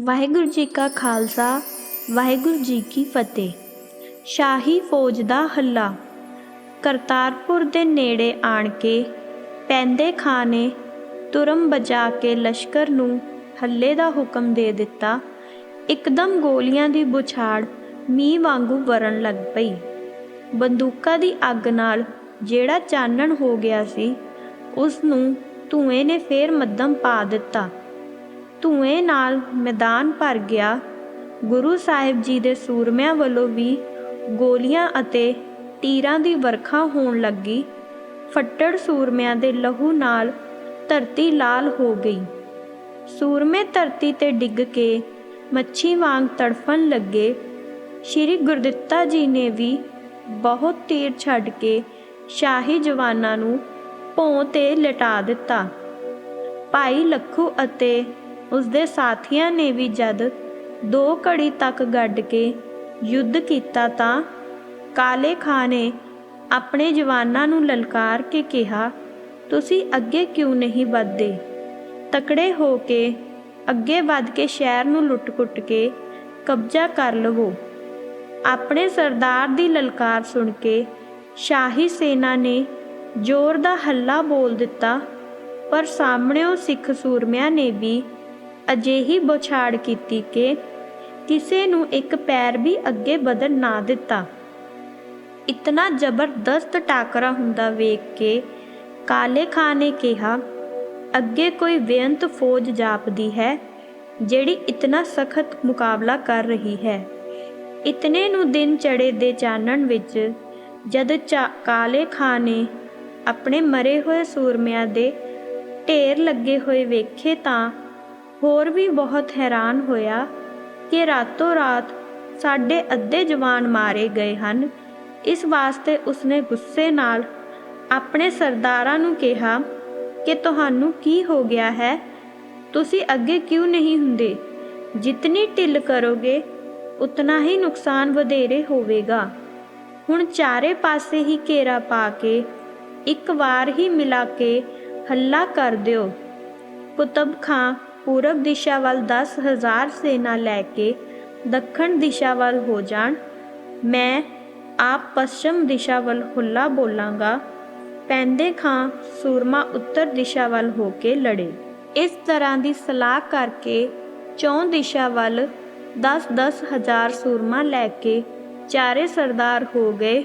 ਵਾਹਿਗੁਰੂ ਜੀ ਕਾ ਖਾਲਸਾ, ਵਾਹਿਗੁਰੂ ਜੀ ਕੀ ਫਤਿਹ। ਸ਼ਾਹੀ ਫੌਜ ਦਾ ਹੱਲਾ। ਕਰਤਾਰਪੁਰ ਦੇ ਨੇੜੇ ਆਣ ਕੇ ਪੈਂਦੇ ਖਾਂ ਨੇ ਤੁਰਮ ਬਜਾ ਕੇ ਲਸ਼ਕਰ ਨੂੰ ਹੱਲੇ ਦਾ ਹੁਕਮ ਦੇ ਦਿੱਤਾ। ਇੱਕਦਮ ਗੋਲੀਆਂ ਦੀ ਬੁਛਾੜ ਮੀਂਹ ਵਾਂਗੂ ਵਰਨ ਲੱਗ ਪਈ। ਬੰਦੂਕਾਂ ਦੀ ਅੱਗ ਨਾਲ ਜਿਹੜਾ ਚਾਨਣ ਹੋ ਗਿਆ ਸੀ, ਉਸ ਨੂੰ ਧੂਏ ਨੇ ਫੇਰ ਮੱਧਮ ਪਾ ਦਿੱਤਾ। ਧੂਏ ਨਾਲ ਮੈਦਾਨ ਭਰ ਗਿਆ। ਗੁਰੂ ਸਾਹਿਬ ਜੀ ਦੇ ਸੂਰਮਿਆਂ ਵੱਲੋਂ ਵੀ ਗੋਲੀਆਂ ਅਤੇ ਤੀਰਾਂ ਦੀ ਵਰਖਾ ਹੋਣ ਲੱਗੀ। ਫੱਟੜ ਸੂਰਮਿਆਂ ਦੇ ਲਹੂ ਨਾਲ ਧਰਤੀ ਲਾਲ ਹੋ ਗਈ। ਸੂਰਮੇ ਧਰਤੀ ਤੇ ਡਿੱਗ ਕੇ ਮੱਛੀ ਵਾਂਗ ਤੜਫਣ ਲੱਗੇ। ਸ਼੍ਰੀ ਗੁਰਦਿੱਤਾ ਜੀ ਨੇ ਵੀ ਬਹੁਤ ਤੀਰ ਛੱਡ ਕੇ ਸ਼ਾਹੀ ਜਵਾਨਾਂ ਨੂੰ ਭੌਂ ਤੇ ਲਟਾ ਦਿੱਤਾ। ਭਾਈ ਲੱਖੂ ਅਤੇ ਉਸਦੇ ਸਾਥੀਆਂ ਨੇ ਵੀ ਜਦ ਦੋ ਘੜੀ ਤੱਕ ਗੱਡ ਕੇ ਯੁੱਧ ਕੀਤਾ ਤਾਂ ਕਾਲੇ ਖਾਂ ਨੇ ਆਪਣੇ ਜਵਾਨਾਂ ਨੂੰ ਲਲਕਾਰ ਕੇ ਕਿਹਾ, ਤੁਸੀਂ ਅੱਗੇ ਕਿਉਂ ਨਹੀਂ ਵੱਧਦੇ? ਤਕੜੇ ਹੋ ਕੇ ਅੱਗੇ ਵੱਧ ਕੇ ਸ਼ਹਿਰ ਨੂੰ ਲੁੱਟ-ਕੁੱਟ ਕੇ ਕਬਜ਼ਾ ਕਰ ਲਵੋ। ਆਪਣੇ ਸਰਦਾਰ ਦੀ ਲਲਕਾਰ ਸੁਣ ਕੇ ਸ਼ਾਹੀ ਸੈਨਾ ਨੇ ਜ਼ੋਰ ਦਾ ਹੱਲਾ ਬੋਲ ਦਿੱਤਾ, ਪਰ ਸਾਹਮਣਿਓ ਸਿੱਖ ਸੂਰਮਿਆਂ ਨੇ ਵੀ ਅਜਿਹੀ ਬੁਛਾੜ ਕੀਤੀ ਕਿ ਕਿਸੇ ਨੂੰ ਇੱਕ ਪੈਰ ਵੀ ਅੱਗੇ ਵਧਣ ਨਾ ਦਿੱਤਾ। ਇਤਨਾ ਜ਼ਬਰਦਸਤ ਟਾਕਰਾ ਹੁੰਦਾ ਵੇਖ ਕੇ ਕਾਲੇ ਖਾਂ ਨੇ ਕਿਹਾ, ਅੱਗੇ ਕੋਈ ਬੇਅੰਤ ਫੌਜ ਜਾਪਦੀ ਹੈ ਜਿਹੜੀ ਇਤਨਾ ਸਖਤ ਮੁਕਾਬਲਾ ਕਰ ਰਹੀ ਹੈ। ਇਤਨੇ ਨੂੰ ਦਿਨ ਚੜੇ ਦੇ ਚਾਨਣ ਵਿੱਚ ਜਦ ਚਾ ਕਾਲੇ ਖਾਂ ਨੇ ਆਪਣੇ ਮਰੇ ਹੋਏ ਸੂਰਮਿਆਂ ਦੇ ਢੇਰ ਲੱਗੇ ਹੋਏ ਵੇਖੇ ਤਾਂ ਹੋਰ ਵੀ ਬਹੁਤ ਹੈਰਾਨ ਹੋਇਆ ਕਿ ਰਾਤੋਂ ਰਾਤ ਸਾਡੇ ਅੱਧੇ ਜਵਾਨ ਮਾਰੇ ਗਏ ਹਨ। ਇਸ ਵਾਸਤੇ ਉਸਨੇ ਗੁੱਸੇ ਨਾਲ ਆਪਣੇ ਸਰਦਾਰਾਂ ਨੂੰ ਕਿਹਾ ਕਿ ਤੁਹਾਨੂੰ ਕੀ ਹੋ ਗਿਆ ਹੈ? ਤੁਸੀਂ ਅੱਗੇ ਕਿਉਂ ਨਹੀਂ ਹੁੰਦੇ? ਜਿਤਨੀ ਢਿੱਲ ਕਰੋਗੇ, ਉਤਨਾ ਹੀ ਨੁਕਸਾਨ ਵਧੇਰੇ ਹੋਵੇਗਾ ਹੁਣ ਚਾਰੇ ਪਾਸੇ ਹੀ ਘੇਰਾ ਪਾ ਕੇ ਇੱਕ ਵਾਰ ਹੀ ਮਿਲਾ ਕੇ ਹੱਲਾ ਕਰ ਦਿਓ। ਕੁਤਬ ਖਾਂ ਪੂਰਬ ਦਿਸ਼ਾ ਵੱਲ 10000 ਸੈਨਾ ਲੈ ਕੇ ਦੱਖਣ ਦਿਸ਼ਾ ਵੱਲ ਹੋ ਜਾਣ। ਮੈਂ ਆਪ ਪੱਛਮ ਦਿਸ਼ਾ ਵੱਲ ਹੁੱਲਾ ਬੋਲਾਂਗਾ। ਪੈਂਦੇ ਖਾਂ ਸੂਰਮਾ ਉੱਤਰ ਦਿਸ਼ਾ ਵੱਲ ਹੋ ਕੇ ਲੜੇ। ਇਸ ਤਰ੍ਹਾਂ ਦੀ ਸਲਾਹ ਕਰਕੇ ਚੌਂ ਦਿਸ਼ਾ ਵੱਲ 10-10 ਹਜ਼ਾਰ ਸੂਰਮਾ ਲੈ ਕੇ ਚਾਰੇ ਸਰਦਾਰ ਹੋ ਗਏ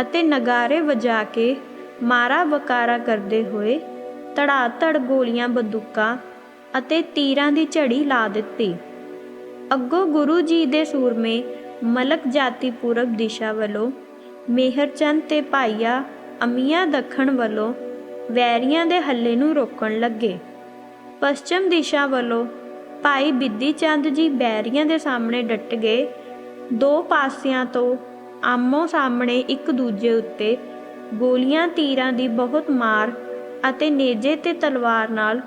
ਅਤੇ ਨਗਾਰੇ ਵਜਾ ਕੇ ਮਾਰਾ ਵਕਾਰਾ ਕਰਦੇ ਹੋਏ ਧੜਾ ਧੜ ਗੋਲੀਆਂ ਬੰਦੂਕਾਂ ਅਤੇ ਤੀਰਾਂ ਦੀ ਝੜੀ ਲਾ ਦਿੱਤੀ। ਅੱਗੋਂ ਗੁਰੂ ਜੀ ਦੇ ਸੂਰਮੇ ਮਲਕ ਜਾਤੀ ਪੂਰਬ ਦਿਸ਼ਾ ਵੱਲੋਂ ਮੇਹਰਚੰਦ ਤੇ ਭਾਈਆ ਅਮੀਆਂ ਦੱਖਣ ਵੱਲੋਂ ਵੈਰੀਆਂ ਦੇ ਹੱਲੇ ਨੂੰ ਰੋਕਣ ਲੱਗੇ। ਪੱਛਮ ਦਿਸ਼ਾ ਵੱਲੋਂ ਭਾਈ ਬਿੱਦੀ ਚੰਦ ਜੀ ਬੈਰੀਆਂ ਦੇ ਸਾਹਮਣੇ ਡਟ ਗਏ। ਦੋ ਪਾਸਿਆਂ ਤੋਂ ਆਮੋ ਸਾਹਮਣੇ ਇੱਕ ਦੂਜੇ ਉੱਤੇ ਗੋਲੀਆਂ, ਤੀਰਾਂ ਦੀ ਬਹੁਤ ਮਾਰ ਅਤੇ ਨੇਜੇ ਤੇ ਤਲਵਾਰ ਨਾਲ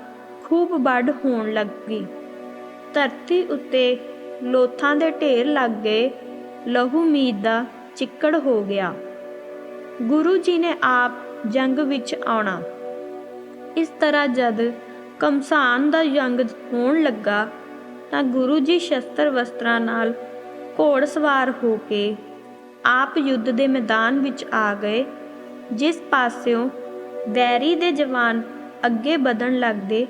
ਖੂਬ ਵੱਢ ਹੋਣ ਲੱਗੀ। ਧਰਤੀ ਉੱਤੇ ਲੋਥਾਂ ਦੇ ਢੇਰ ਲੱਗ ਗਏ। ਲਹੂ ਮੀਦ ਦਾ ਚਿੱਕੜ ਹੋ ਗਿਆ। ਗੁਰੂ ਜੀ ਨੇ ਆਪ ਜੰਗ ਵਿੱਚ ਆਉਣਾ। ਇਸ ਤਰ੍ਹਾਂ ਜਦ ਕਮਸਾਨ ਦਾ ਜੰਗ ਹੋਣ ਲੱਗਾ, ਤਾਂ ਗੁਰੂ ਜੀ ਸ਼ਸਤਰ ਵਸਤਰਾਂ ਨਾਲ ਘੋੜ ਸਵਾਰ ਹੋ ਕੇ ਆਪ ਯੁੱਧ ਦੇ ਮੈਦਾਨ ਵਿੱਚ ਆ ਗਏ, ਜਿਸ ਪਾਸਿਓਂ ਵੈਰੀ ਦੇ ਜਵਾਨ ਅੱਗੇ ਵਧਣ ਲੱਗਦੇ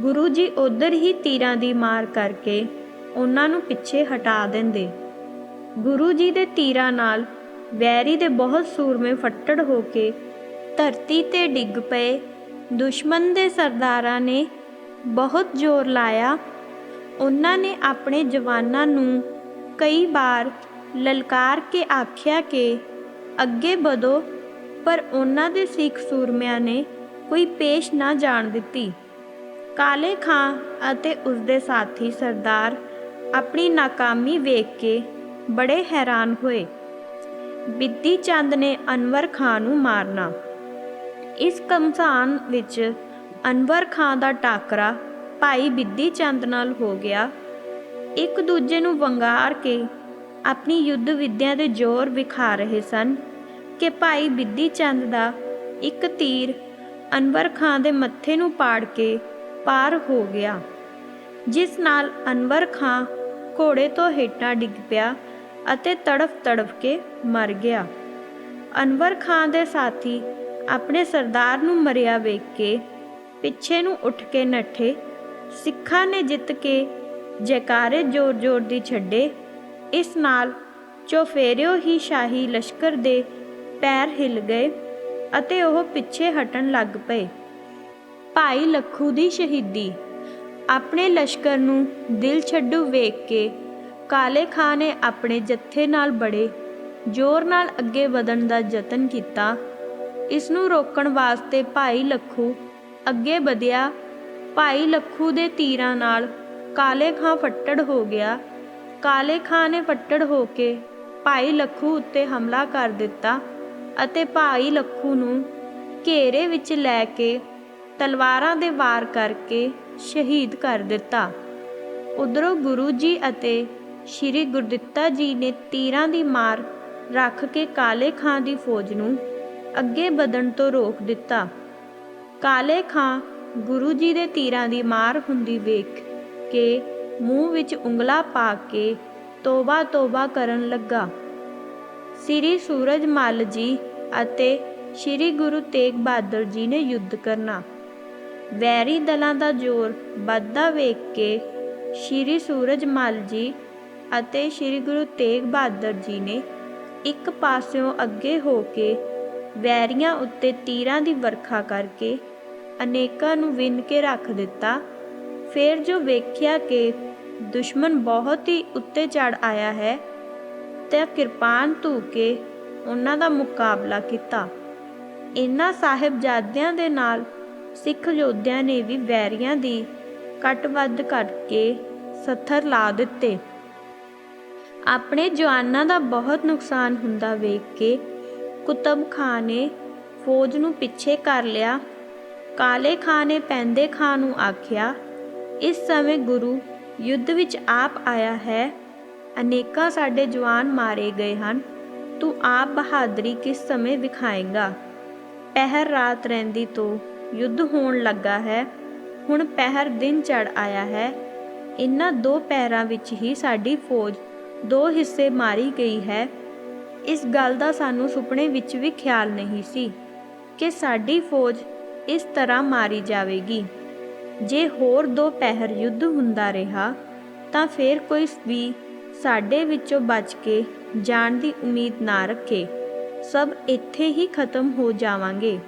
ਗੁਰੂ ਜੀ ਉਧਰ ਹੀ ਤੀਰਾਂ ਦੀ ਮਾਰ ਕਰਕੇ ਉਹਨਾਂ ਨੂੰ ਪਿੱਛੇ ਹਟਾ ਦਿੰਦੇ। ਗੁਰੂ ਜੀ ਦੇ ਤੀਰਾਂ ਨਾਲ ਵੈਰੀ ਦੇ ਬਹੁਤ ਸੂਰਮੇ ਫੱਟੜ ਹੋ ਕੇ ਧਰਤੀ ਤੇ ਡਿੱਗ ਪਏ। ਦੁਸ਼ਮਣ ਦੇ ਸਰਦਾਰਾਂ ਨੇ ਬਹੁਤ ਜ਼ੋਰ ਲਾਇਆ। ਉਹਨਾਂ ਨੇ ਆਪਣੇ ਜਵਾਨਾਂ ਨੂੰ ਕਈ ਵਾਰ ਲਲਕਾਰ ਕੇ ਆਖਿਆ ਕਿ ਅੱਗੇ ਵਧੋ, ਪਰ ਉਹਨਾਂ ਦੇ ਸਿੱਖ ਸੂਰਮਿਆਂ ਨੇ ਕੋਈ ਪੇਸ਼ ਨਾ ਜਾਣ ਦਿੱਤੀ। ਕਾਲੇ ਖਾਂ ਅਤੇ ਉਸਦੇ ਸਾਥੀ ਸਰਦਾਰ ਆਪਣੀ ਨਾਕਾਮੀ ਵੇਖ ਕੇ ਬੜੇ ਹੈਰਾਨ ਹੋਏ। ਬਿੱਦੀ ਚੰਦ ਨੇ ਅਨਵਰ ਖਾਂ ਨੂੰ ਮਾਰਨਾ। ਇਸ ਕਮਸਾਨ ਵਿੱਚ ਅਨਵਰ ਖਾਂ ਦਾ ਟਾਕਰਾ ਭਾਈ ਬਿੱਦੀ ਚੰਦ ਨਾਲ ਹੋ ਗਿਆ। ਇੱਕ ਦੂਜੇ ਨੂੰ ਵੰਗਾਰ ਕੇ ਆਪਣੀ ਯੁੱਧ ਵਿਦਿਆ ਦੇ ਜ਼ੋਰ ਵਿਖਾ ਰਹੇ ਸਨ ਕਿ ਭਾਈ ਬਿੱਦੀ ਚੰਦ ਦਾ ਇੱਕ ਤੀਰ ਅਨਵਰ ਖਾਂ ਦੇ ਮੱਥੇ ਨੂੰ ਪਾੜ ਕੇ ਪਾਰ ਹੋ ਗਿਆ। ਜਿਸ ਨਾਲ ਅਨਵਰ ਖਾਂ ਘੋੜੇ ਤੋਂ ਹੇਠਾਂ ਡਿੱਗ ਪਿਆ ਅਤੇ ਤੜਫ ਤੜਫ ਕੇ ਮਰ ਗਿਆ। ਅਨਵਰ ਖਾਂ ਦੇ ਸਾਥੀ ਆਪਣੇ ਸਰਦਾਰ ਨੂੰ ਮਰਿਆ ਵੇਖ ਕੇ ਪਿੱਛੇ ਨੂੰ ਉੱਠ ਕੇ ਨੱਠੇ। ਸਿੱਖਾਂ ਨੇ ਜਿੱਤ ਕੇ ਜੈਕਾਰੇ ਜ਼ੋਰ-ਜ਼ੋਰ ਦੀ ਛੱਡੇ। ਇਸ ਨਾਲ ਚੋਫੇਰਿਓ ਹੀ ਸ਼ਾਹੀ ਲਸ਼ਕਰ ਦੇ ਪੈਰ ਹਿੱਲ ਗਏ ਅਤੇ ਉਹ ਪਿੱਛੇ ਹਟਣ ਲੱਗ ਪਏ। ਭਾਈ ਲੱਖੂ ਦੀ ਸ਼ਹੀਦੀ। ਆਪਣੇ ਲਸ਼ਕਰ ਨੂੰ ਦਿਲ ਛੱਡੂ ਵੇਖ ਕੇ ਕਾਲੇ ਖਾਂ ਨੇ ਆਪਣੇ ਜੱਥੇ ਨਾਲ ਬੜੇ, ਜ਼ੋਰ ਨਾਲ ਅੱਗੇ ਵਧਣ ਦਾ ਯਤਨ ਕੀਤਾ। ਇਸ ਨੂੰ ਰੋਕਣ ਵਾਸਤੇ ਭਾਈ ਲੱਖੂ ਅੱਗੇ ਵਧਿਆ। ਭਾਈ ਲੱਖੂ ਦੇ ਤੀਰਾਂ ਨਾਲ ਕਾਲੇ ਖਾਂ ਫੱਟੜ ਹੋ ਗਿਆ। ਕਾਲੇ ਖਾਂ ਨੇ ਫੱਟੜ ਹੋ ਕੇ ਭਾਈ ਲੱਖੂ ਉੱਤੇ ਹਮਲਾ ਕਰ ਦਿੱਤਾ ਅਤੇ ਭਾਈ ਲੱਖੂ ਨੂੰ ਘੇਰੇ ਵਿੱਚ ਲੈ ਕੇ ਤਲਵਾਰਾਂ ਦੇ ਵਾਰ ਕਰਕੇ ਸ਼ਹੀਦ ਕਰ ਦਿੱਤਾ। ਉਧਰੋਂ ਗੁਰੂ ਜੀ ਅਤੇ ਸ੍ਰੀ ਗੁਰਦਿੱਤਾ ਜੀ ਨੇ ਤੀਰਾਂ ਦੀ ਮਾਰ ਰੱਖ ਕੇ ਕਾਲੇ ਖਾਂ ਦੀ ਫੌਜ ਨੂੰ ਅੱਗੇ ਵਧਣ ਤੋਂ ਰੋਕ ਦਿੱਤਾ। ਕਾਲੇ ਖਾਂ ਗੁਰੂ ਜੀ ਦੇ ਤੀਰਾਂ ਦੀ ਮਾਰ ਹੁੰਦੀ ਵੇਖ ਕੇ ਮੂੰਹ ਵਿੱਚ ਉਂਗਲਾ ਪਾ ਕੇ ਤੋਬਾ ਤੋਬਾ ਕਰਨ ਲੱਗਾ। ਸ੍ਰੀ ਸੂਰਜ ਮੱਲ ਜੀ ਅਤੇ ਸ੍ਰੀ ਗੁਰੂ ਤੇਗ ਬਹਾਦਰ ਜੀ ਨੇ ਯੁੱਧ ਕਰਨਾ। ਵੈਰੀ ਦਲਾਂ ਦਾ ਜ਼ੋਰ ਵੱਧਦਾ ਵੇਖ ਕੇ ਸ੍ਰੀ ਸੂਰਜ ਮੱਲ ਜੀ ਅਤੇ ਸ੍ਰੀ ਗੁਰੂ ਤੇਗ ਬਹਾਦਰ ਜੀ ਨੇ ਇੱਕ ਪਾਸਿਓਂ ਅੱਗੇ ਹੋ ਕੇ ਵੈਰੀਆਂ ਉੱਤੇ ਤੀਰਾਂ ਦੀ ਵਰਖਾ ਕਰਕੇ ਅਨੇਕਾਂ ਨੂੰ ਵਿੰਨ ਕੇ ਰੱਖ ਦਿੱਤਾ। ਫਿਰ ਜੋ ਵੇਖਿਆ ਕਿ ਦੁਸ਼ਮਣ ਬਹੁਤ ਹੀ ਉੱਤੇ ਚੜ ਆਇਆ ਹੈ, ਤੇ ਕਿਰਪਾਨ ਧੂ ਕੇ ਉਹਨਾਂ ਦਾ ਮੁਕਾਬਲਾ ਕੀਤਾ। ਇਹਨਾਂ ਸਾਹਿਬਜ਼ਾਦਿਆਂ ਦੇ ਨਾਲ ਸਿੱਖ ਯੋਧਿਆਂ ਨੇ ਵੀ ਵੈਰੀਆਂ ਦੀ ਕੱਟ-ਵੱਧ ਕਰਕੇ ਸੱਥਰ ਲਾ ਦਿੱਤੇ। ਆਪਣੇ ਜਵਾਨਾਂ ਦਾ ਬਹੁਤ ਨੁਕਸਾਨ ਹੁੰਦਾ ਵੇਖ ਕੇ ਕੁਤਬ ਖਾਨ ਨੇ ਫੌਜ ਨੂੰ ਪਿੱਛੇ ਕਰ ਲਿਆ। ਕਾਲੇ ਖਾਨ ਨੇ ਪੈਂਦੇ ਖਾਨ ਨੂੰ ਆਖਿਆ, ਇਸ ਸਮੇਂ ਗੁਰੂ ਯੁੱਧ ਵਿੱਚ ਆਪ ਆਇਆ ਹੈ। ਅਨੇਕਾਂ ਸਾਡੇ ਜਵਾਨ ਮਾਰੇ ਗਏ ਹਨ। ਤੂੰ ਆਪ ਬਹਾਦਰੀ ਕਿਸ ਸਮੇਂ ਵਿਖਾਏਗਾ? ਪਹਿਰ ਰਾਤ ਰਹਿੰਦੀ ਤੋਂ ਯੁੱਧ ਹੋਣ ਲੱਗਾ ਹੈ। ਹੁਣ ਪਹਿਰ ਦਿਨ ਚੜ ਆਇਆ ਹੈ। ਇਨ੍ਹਾਂ ਦੋ ਪੈਰਾਂ ਵਿੱਚ ਹੀ ਸਾਡੀ ਫੌਜ ਦੋ ਹਿੱਸੇ ਮਾਰੀ ਗਈ ਹੈ। ਇਸ ਗੱਲ ਦਾ ਸਾਨੂੰ ਸੁਪਨੇ ਵਿੱਚ ਵੀ ਖਿਆਲ ਨਹੀਂ ਸੀ ਕਿ ਸਾਡੀ ਫੌਜ ਇਸ ਤਰ੍ਹਾਂ ਮਾਰੀ ਜਾਵੇਗੀ। ਜੇ ਹੋਰ ਦੋ ਪਹਿਰ ਯੁੱਧ ਹੁੰਦਾ ਰਿਹਾ, ਤਾਂ ਫਿਰ ਕੋਈ ਵੀ ਸਾਡੇ ਵਿੱਚੋਂ ਬਚ ਕੇ ਜਾਣ ਦੀ ਉਮੀਦ ਨਾ ਰੱਖੇ। ਸਭ ਇੱਥੇ ਹੀ ਖਤਮ ਹੋ ਜਾਵਾਂਗੇ।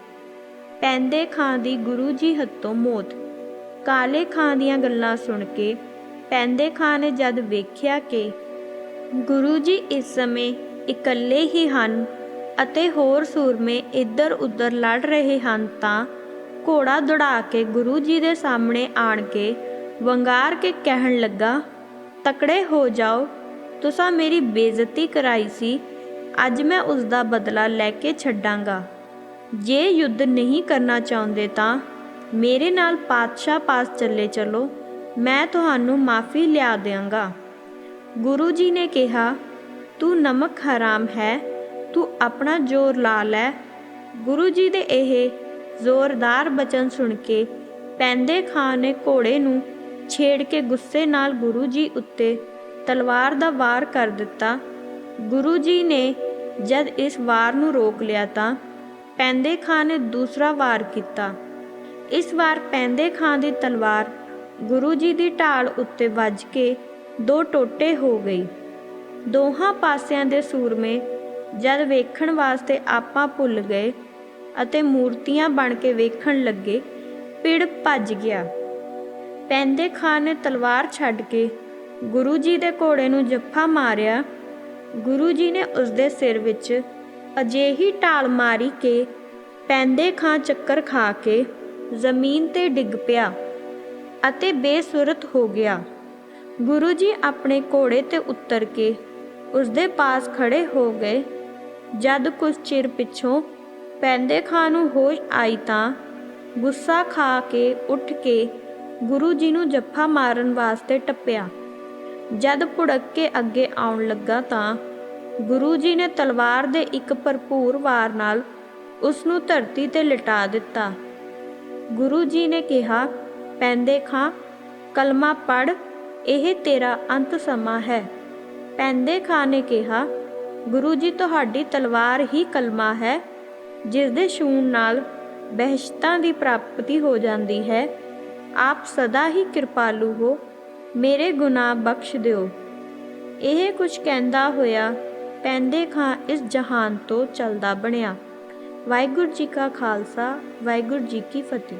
ਪੈਂਦੇ ਖਾਂ ਦੀ ਗੁਰੂ ਜੀ ਹੱਥੋਂ ਮੌਤ। ਕਾਲੇ ਖਾਂ ਦੀਆਂ ਗੱਲਾਂ ਸੁਣ ਕੇ ਪੈਂਦੇ ਖਾਂ ਨੇ ਜਦ ਵੇਖਿਆ ਕਿ ਗੁਰੂ ਜੀ ਇਸ ਸਮੇਂ ਇਕੱਲੇ ਹੀ ਹਨ ਅਤੇ ਹੋਰ ਸੂਰਮੇ ਇੱਧਰ ਉੱਧਰ ਲੜ ਰਹੇ ਹਨ ਤਾਂ ਘੋੜਾ ਦੌੜਾ ਕੇ ਗੁਰੂ ਜੀ ਦੇ ਸਾਹਮਣੇ ਆਣ ਕੇ ਵੰਗਾਰ ਕੇ ਕਹਿਣ ਲੱਗਾ, ਤਕੜੇ ਹੋ ਜਾਓ। ਤੁਸੀਂ ਮੇਰੀ ਬੇਇੱਜ਼ਤੀ ਕਰਾਈ ਸੀ। ਅੱਜ ਮੈਂ ਉਸ ਦਾ ਬਦਲਾ ਲੈ ਕੇ ਛੱਡਾਂਗਾ। ਜੇ ਯੁੱਧ ਨਹੀਂ ਕਰਨਾ ਚਾਹੁੰਦੇ ਤਾਂ ਮੇਰੇ ਨਾਲ ਪਾਤਸ਼ਾਹ ਪਾਸ ਚੱਲੇ ਚਲੋ, ਮੈਂ ਤੁਹਾਨੂੰ ਮਾਫੀ ਲਿਆ ਦਿਆਂਗਾ। ਗੁਰੂ ਜੀ ਨੇ ਕਿਹਾ, ਤੂੰ ਨਮਕ ਹਰਾਮ ਹੈ, ਤੂੰ ਆਪਣਾ ਜ਼ੋਰ ਲਾ ਲੈ। ਗੁਰੂ ਜੀ ਦੇ ਇਹ ਜ਼ੋਰਦਾਰ ਬਚਨ ਸੁਣ ਕੇ ਪੈਂਦੇ ਖਾਂ ਨੇ ਘੋੜੇ ਨੂੰ ਛੇੜ ਕੇ ਗੁੱਸੇ ਨਾਲ ਗੁਰੂ ਜੀ ਉੱਤੇ ਤਲਵਾਰ ਦਾ ਵਾਰ ਕਰ ਦਿੱਤਾ। ਗੁਰੂ ਜੀ ਨੇ ਜਦ ਇਸ ਵਾਰ ਨੂੰ ਰੋਕ ਲਿਆ ਤਾਂ ਪੈਂਦੇ ਖਾਂ ਨੇ ਦੂਸਰਾ ਵਾਰ ਕੀਤਾ। ਇਸ ਵਾਰ ਪੈਂਦੇ ਖਾਂ ਦੀ ਤਲਵਾਰ ਗੁਰੂ ਜੀ ਦੀ ਢਾਲ ਉੱਤੇ ਵੱਜ ਕੇ ਦੋ ਟੋਟੇ ਹੋ ਗਈ। ਦੋਹਾਂ ਪਾਸਿਆਂ ਦੇ ਸੂਰਮੇ ਜਦ ਵੇਖਣ ਵਾਸਤੇ ਆਪਾਂ ਭੁੱਲ ਗਏ ਅਤੇ ਮੂਰਤੀਆਂ ਬਣ ਕੇ ਵੇਖਣ ਲੱਗੇ, ਪਿੜ ਭੱਜ ਗਿਆ। ਪੈਂਦੇ ਖਾਨ ਨੇ ਤਲਵਾਰ ਛੱਡ ਕੇ ਗੁਰੂ ਜੀ ਦੇ ਘੋੜੇ ਨੂੰ ਜੱਫਾ ਮਾਰਿਆ। ਗੁਰੂ ਜੀ ਨੇ ਉਸ ਦੇ ਸਿਰ ਵਿੱਚ ਅਜਿਹੀ ਢਾਲ ਮਾਰੀ ਕੇ ਪੈਂਦੇ ਖਾਂ ਚੱਕਰ ਖਾ ਕੇ ਜ਼ਮੀਨ ਤੇ ਡਿੱਗ ਪਿਆ ਅਤੇ ਬੇਸੁਰਤ ਹੋ ਗਿਆ। ਗੁਰੂ ਜੀ ਆਪਣੇ ਘੋੜੇ ਤੇ ਉਤਰ ਕੇ ਉਸਦੇ ਪਾਸ ਖੜੇ ਹੋ ਗਏ। ਜਦ ਕੁਝ ਚਿਰ ਪਿੱਛੋਂ ਪੈਂਦੇ ਖਾਂ ਨੂੰ ਹੋਸ਼ ਆਈ ਤਾਂ ਗੁੱਸਾ ਖਾ ਕੇ ਉੱਠ ਕੇ ਗੁਰੂ ਜੀ ਨੂੰ ਜੱਫਾ ਮਾਰਨ ਵਾਸਤੇ ਟੱਪਿਆ। ਜਦ ਭੁੜਕ ਕੇ ਅੱਗੇ ਆਉਣ ਲੱਗਾ ਤਾਂ ਗੁਰੂ ਜੀ ਨੇ ਤਲਵਾਰ ਦੇ ਇੱਕ ਭਰਪੂਰ ਵਾਰ ਨਾਲ ਉਸ ਨੂੰ ਧਰਤੀ ਤੇ ਲਟਾ ਦਿੱਤਾ। ਗੁਰੂ ਜੀ ਨੇ ਕਿਹਾ, ਪੈਂਦੇ ਖਾਂ, ਕਲਮਾ ਪੜ ਇਹ ਤੇਰਾ ਅੰਤ ਸਮਾਂ ਹੈ। ਪੈਂਦੇ ਖਾਂ ਨੇ ਕਿਹਾ, ਗੁਰੂ ਜੀ, ਤੁਹਾਡੀ ਤਲਵਾਰ ਹੀ ਕਲਮਾ ਹੈ, ਜਿਸ ਦੇ ਛੂਣ ਨਾਲ ਬਹਿਸ਼ਤਾਂ ਦੀ ਪ੍ਰਾਪਤੀ ਹੋ ਜਾਂਦੀ ਹੈ। ਆਪ ਸਦਾ ਹੀ ਕਿਰਪਾਲੂ ਹੋ, ਮੇਰੇ ਗੁਨਾਹ ਬਖਸ਼ ਦਿਓ। ਇਹ ਕੁਝ ਕਹਿੰਦਾ ਹੋਇਆ ਪੈਂਦੇ ਖਾਂ ਇਸ ਜਹਾਨ ਤੋਂ ਚਲਦਾ ਬਣਿਆ। ਵਾਹਿਗੁਰੂ ਜੀ ਕਾ ਖਾਲਸਾ, ਵਾਹਿਗੁਰੂ ਜੀ ਕੀ ਫਤਿਹ।